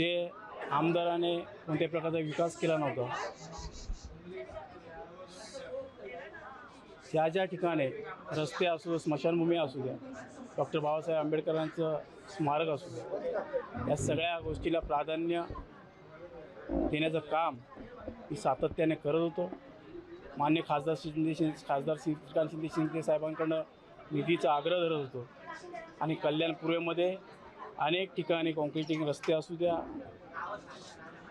जे आमदाराने कोणत्याही प्रकारचा विकास केला नव्हता ज्या ज्या ठिकाणी रस्ते असू स्मशानभूमी असू द्या डॉक्टर बाबासाहेब आंबेडकरांचं स्मारक असू द्या या सगळ्या गोष्टीला प्राधान्य देण्याचं काम मी सातत्याने करत होतो. मान्य खासदार शिंदे शिंदे खासदार श्रीकांत शिंदे शिंदे साहेबांकडनं निधीचा आग्रह धरत होतो. आणि कल्याण पूर्वेमध्ये अनेक ठिकाणी कॉन्क्रिटिंग रस्ते असू द्या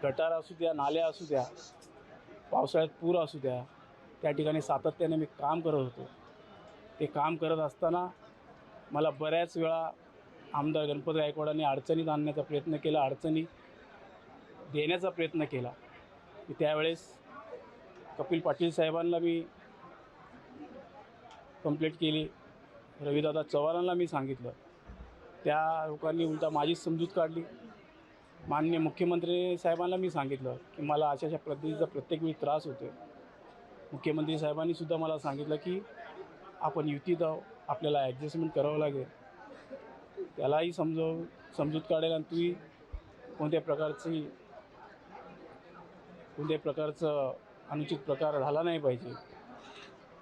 गटार असू द्या नाल्या असू द्या पावसाळ्यात पूर असू द्या त्या ठिकाणी सातत्याने मी काम करत होतो. ते काम करत असताना मला बऱ्याच वेळा आमदार गणपत गायकवाडांनी अडचणीत आणण्याचा प्रयत्न केला अडचणी देण्याचा प्रयत्न केला. मी त्यावेळेस कपिल पाटील साहेबांना मी कंप्लेंट केली. रविदादा चव्हाणांना मी सांगितलं. त्या लोकांनी उलटा माझीच समजूत काढली. माननीय मुख्यमंत्री साहेबांना मी सांगितलं की मला अशा अशा पद्धतीचा प्रत्येक वेळी त्रास होतो मुख्यमंत्री साहेबांनी सुद्धा मला सांगितलं की आपण युतीत आहो आपल्याला ॲडजस्टमेंट करावं लागेल. त्यालाही समजव समजूत काढेल आणि तुम्ही कोणत्या प्रकारची कोणत्याही प्रकारचं अनुचित प्रकार झाला नाही पाहिजे.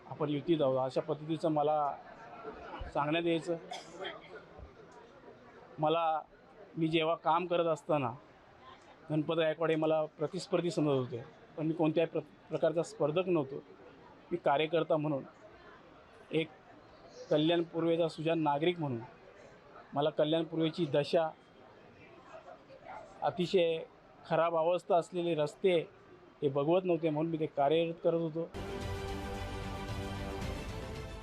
आपण युतीत आहोत अशा पद्धतीचं मला सांगण्यात यायचं. मला मी जेव्हा काम करत असताना गणपत गायकवाड हे मला प्रतिस्पर्धी समजत होते पण मी कोणत्याही प्र प्रकारचा स्पर्धक नव्हतो. मी कार्यकर्ता म्हणून एक कल्याण पूर्वेचा सुजान नागरिक म्हणून मला कल्याण पूर्वेची दशा अतिशय खराब अवस्था असलेले रस्ते हे बघवत नव्हते म्हणून मी ते कार्यरत करत होतो.